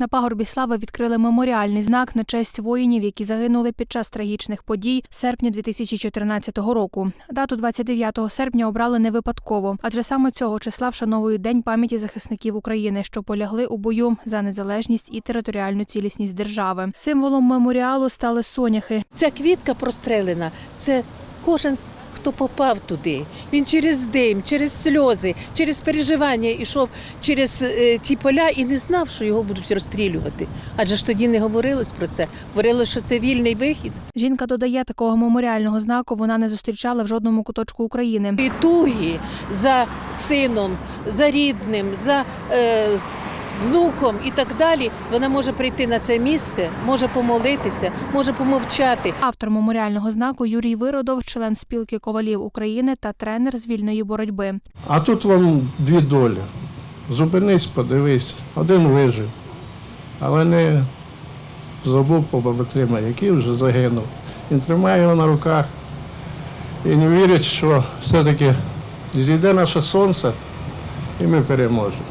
на пагорбі слави відкрили меморіальний знак на честь воїнів, які загинули під час трагічних подій серпня 2014 року. Дату 29 серпня обрали не випадково, адже саме цього числа вшановують День пам'яті захисників України, що полягли у бою за незалежність і територіальну цілісність держави. Символом меморіалу стали соняхи. Ця квітка прострелена, це кожен, хто попав туди. Він через дим, через сльози, через переживання йшов через е, ті поля і не знав, що його будуть розстрілювати. Адже ж тоді не говорилось про це. Говорилось, що це вільний вихід. Жінка додає, такого меморіального знаку вона не зустрічала в жодному куточку України. І туги за сином, за рідним, за е, внуком і так далі. Вона може прийти на це місце, може помолитися, може помовчати. Автор меморіального знаку Юрій Виродов, член спілки ковалів України та тренер з вільної боротьби. А тут вам дві долі. Зупинись, подивись, один вижив, але не забув побратима, який вже загинув. Він тримає його на руках і не вірить, що все-таки зійде наше сонце, і ми переможемо.